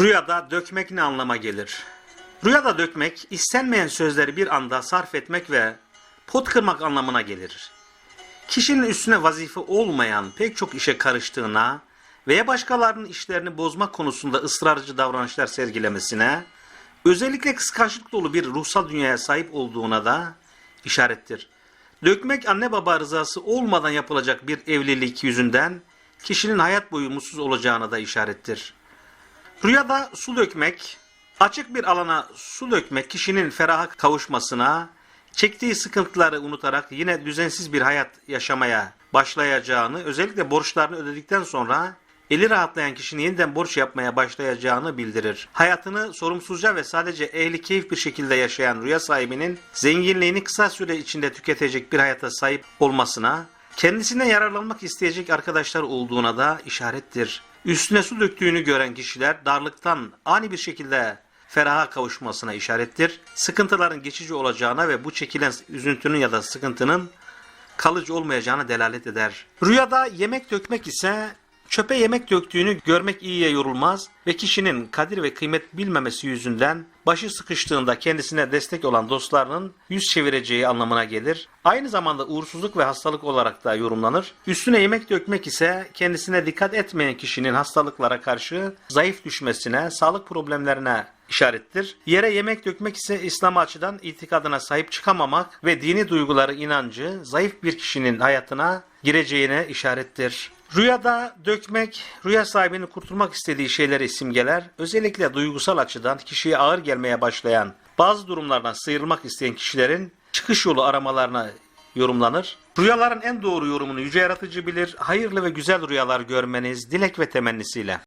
Rüyada dökmek ne anlama gelir? Rüyada dökmek, istenmeyen sözleri bir anda sarf etmek ve pot kırmak anlamına gelir. Kişinin üstüne vazife olmayan pek çok işe karıştığına veya başkalarının işlerini bozmak konusunda ısrarcı davranışlar sergilemesine, özellikle kıskançlık dolu bir ruhsal dünyaya sahip olduğuna da işarettir. Dökmek anne baba rızası olmadan yapılacak bir evlilik yüzünden kişinin hayat boyu mutsuz olacağına da işarettir. Rüyada su dökmek, açık bir alana su dökmek kişinin feraha kavuşmasına, çektiği sıkıntıları unutarak yine düzensiz bir hayat yaşamaya başlayacağını, özellikle borçlarını ödedikten sonra eli rahatlayan kişinin yeniden borç yapmaya başlayacağını bildirir. Hayatını sorumsuzca ve sadece ehli keyif bir şekilde yaşayan rüya sahibinin zenginliğini kısa süre içinde tüketecek bir hayata sahip olmasına, kendisine yararlanmak isteyecek arkadaşlar olduğuna da işarettir. Üstüne su döktüğünü gören kişiler darlıktan ani bir şekilde feraha kavuşmasına işarettir. Sıkıntıların geçici olacağına ve bu çekilen üzüntünün ya da sıkıntının kalıcı olmayacağına delalet eder. Rüyada yemek dökmek ise çöpe yemek döktüğünü görmek iyiye yorulmaz ve kişinin kadir ve kıymet bilmemesi yüzünden başı sıkıştığında kendisine destek olan dostlarının yüz çevireceği anlamına gelir. Aynı zamanda uğursuzluk ve hastalık olarak da yorumlanır. Üstüne yemek dökmek ise kendisine dikkat etmeyen kişinin hastalıklara karşı zayıf düşmesine, sağlık problemlerine işarettir. Yere yemek dökmek ise İslam açıdan itikadına sahip çıkamamak ve dini duyguları inancı zayıf bir kişinin hayatına gireceğine işarettir. Rüyada dökmek, rüya sahibinin kurtulmak istediği şeyleri simgeler, özellikle duygusal açıdan kişiye ağır gelmeye başlayan bazı durumlardan sıyrılmak isteyen kişilerin çıkış yolu aramalarına yorumlanır. Rüyaların en doğru yorumunu yüce yaratıcı bilir. Hayırlı ve güzel rüyalar görmeniz dilek ve temennisiyle.